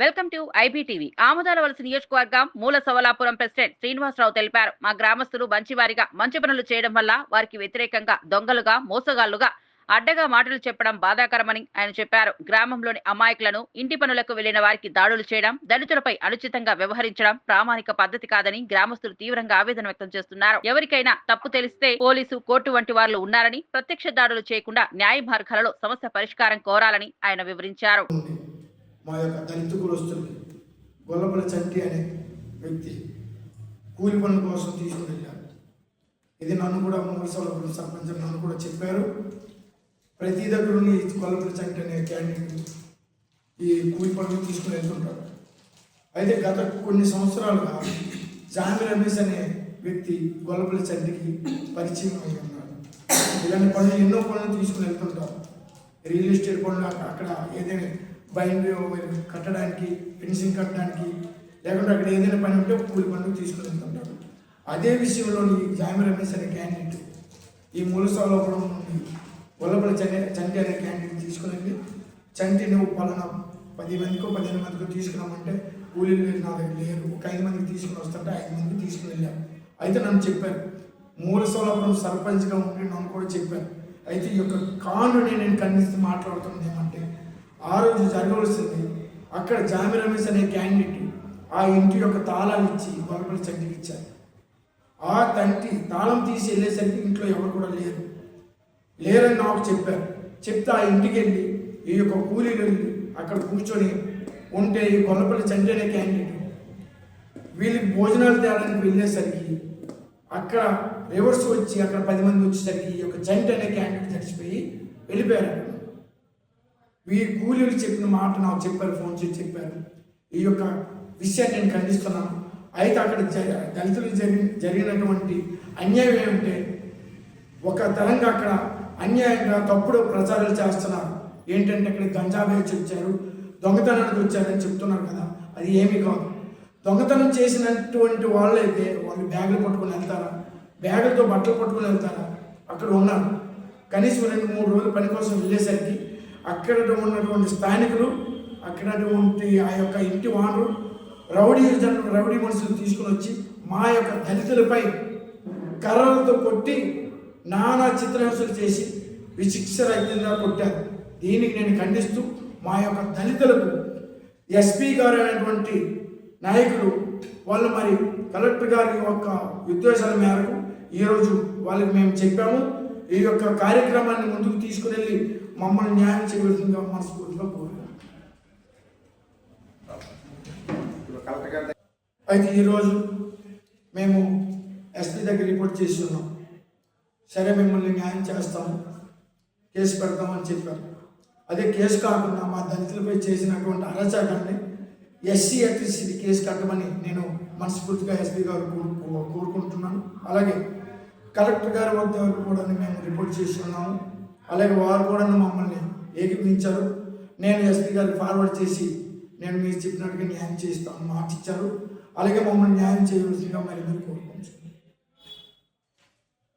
Welcome to IBTV. ఆముదాల వలస నియోజకవర్గం మూల సవలాపురం ప్రెసిడెంట్ శ్రీనివాసరావు తెలిపారు. మా గ్రామస్తులు మంచివారిగా మంచి పనులు చేయడం వల్ల వారికి వ్యతిరేకంగా దొంగలుగా మోసగాళ్ళుగా అడ్డగా మాటలు చెప్పడం బాధాకరమని ఆయన చెప్పారు. గ్రామంలోని అమాయకులను ఇంటి పనులకు వెళ్ళిన వారికి దాడులు చేయడం దళితులపై అనుచితంగా వ్యవహరించడం ప్రామాణిక పద్ధతి కాదని గ్రామస్తులు తీవ్రంగా ఆవేదన వ్యక్తం చేస్తున్నారు. ఎవరికైనా తప్పు తెలిస్తే పోలీసు కోర్టు వంటి వారు ఉన్నారని ప్రత్యక్ష దాడులు చేయకుండా న్యాయ మార్గాలలో సమస్య పరిష్కారం కోరాలని ఆయన వివరించారు. మా యొక్క దళిత కులస్తులకి గొల్లపల చంటి అనే వ్యక్తి కూలి పనుల కోసం తీసుకుని వెళ్ళారు ఇది నన్ను కూడా మూలసవలపురం సర్పంచ్ నన్ను కూడా చెప్పారు. ప్రతి దగ్గర ఈ గొల్లపల్లి చంటి అనే క్యాండిడేట్ ఈ కూలి పనులు తీసుకుని వెళ్తుంటారు. అయితే గత కొన్ని సంవత్సరాలుగా జామి రమేష్ అనే వ్యక్తి గొల్లపల్లి చంటికి పరిచయం అయి ఉన్నాడు. ఇలాంటి పనులు ఎన్నో పనులు తీసుకుని వెళ్తుంటారు. రియల్ ఎస్టేట్ పనులు అక్కడ ఏదైనా బైండ్ కట్టడానికి ఫెన్సింగ్ కట్టడానికి లేకుంటే అక్కడ ఏదైనా పని ఉంటే కూలి పనులు తీసుకుని వెళ్తుంటారు. అదే విషయంలో ఈ జామి రమేష్ అనే క్యాండిడేట్ ఈ మూలసౌలపురం నుండి గొల్లపల్లి చంటి చంటి అనే క్యాండిడేట్ తీసుకుని వెళ్ళి చంటి నువ్వు పలానా పది మందికో పదిహేను మందికో తీసుకున్నామంటే కూలీలు నా దగ్గర లేరు. ఒక ఐదు మందికి తీసుకుని వస్తుంటే ఐదు మందికి తీసుకుని వెళ్ళాం అయితే నన్ను చెప్పారు. మూలసౌలపురం సర్పంచ్గా ఉండి నన్ను కూడా చెప్పారు. అయితే ఈ యొక్క కానుని నేను ఖండిస్తూ మాట్లాడుతుంది ఏమంటే ఆ రోజు జరగవలసింది అక్కడ జామి రమేష్ అనే క్యాండిడేట్ ఆ ఇంటి యొక్క తాళాలు ఇచ్చి గొల్లపల్లి చంటికి ఇచ్చారు. ఆ తంటి తాళం తీసి వెళ్ళేసరికి ఇంట్లో ఎవరు కూడా లేరు. లేరని నాకు చెప్పారు. చెప్తే ఆ ఇంటికి వెళ్ళి ఈ యొక్క కూలీలు వెళ్ళి అక్కడ కూర్చొని ఉంటే ఈ గొల్లపల్లి చండి అనే క్యాండిడేట్ వీళ్ళకి భోజనాలు తేడానికి వెళ్ళేసరికి అక్కడ రివర్స్ వచ్చి అక్కడ పది మంది వచ్చేసరికి ఈ యొక్క జంట్ అనే క్యాండిడేట్ చచ్చిపోయి వెళ్ళిపోయారు. మీ కూలీలు చెప్పిన మాట నాకు చెప్పారు ఫోన్ చేసి చెప్పారు. ఈ యొక్క విషయాన్ని నేను ఖండిస్తున్నాను. అయితే అక్కడ దళితులు దళితులకు జరిగి జరిగినటువంటి అన్యాయం ఏమంటే ఒక తరంగా అక్కడ అన్యాయంగా తప్పుడు ప్రచారాలు చేస్తున్నారు. ఏంటంటే అక్కడ గంజా వేచి వచ్చారు దొంగతనానికి వచ్చారని చెప్తున్నారు కదా అది ఏమీ కాదు. దొంగతనం చేసినటువంటి వాళ్ళైతే వాళ్ళు బ్యాగులు పట్టుకుని వెళ్తారా? బ్యాగులతో బట్టలు పట్టుకొని వెళ్తారా? అక్కడ ఉన్నారు. కనీసం రెండు మూడు రోజులు పని కోసం వెళ్ళేసరికి అక్కడ ఉన్నటువంటి స్థానికులు అక్కడటువంటి ఆ యొక్క ఇంటి వానరు రౌడీ రౌడీ మనుషులు తీసుకుని వచ్చి మా యొక్క దళితులపై కర్రలతో కొట్టి నానా చిత్రహింసలు చేసి విశిక్షరహితంగా కొట్టారు. దీనికి నేను ఖండిస్తూ మా యొక్క దళితులకు ఎస్పీ గారు అనేటువంటి నాయకులు వాళ్ళు మరి కలెక్టర్ గారి యొక్క ఉద్దేశాల మేరకు ఈరోజు వాళ్ళకి మేము చెప్పాము. ఈ యొక్క కార్యక్రమాన్ని ముందుకు తీసుకుని మమ్మల్ని న్యాయం చేయవలసిందిగా మనస్ఫూర్తిగా కోరాము అయితే ఈరోజు మేము ఎస్పీ దగ్గర రిపోర్ట్ చేసి ఉన్నాం. సరే మిమ్మల్ని న్యాయం చేస్తాము కేసు పెడతామని చెప్పారు. అదే కేసు కాకుండా మా దళితులపై చేసినటువంటి అరాచకాన్ని ఎస్సీ ఎలక్ట్రిసిటీ కేసు కట్టమని నేను మనస్ఫూర్తిగా ఎస్పీ గారు కోరుకుంటున్నాను. అలాగే కలెక్టర్ గారి వద్ద కూడా మేము రిపోర్ట్ చేసి ఉన్నాము. అలాగే వారు కూడా మమ్మల్ని ఏకీపించారు నేను ఎస్పీ గారికి ఫార్వర్డ్ చేసి నేను మీరు చెప్పినట్టుగా న్యాయం చేస్తాను మాట ఇచ్చారు అలాగే మమ్మల్ని న్యాయం చేయవలసిందిగా మరి మీరు కోరుకుంటున్నాను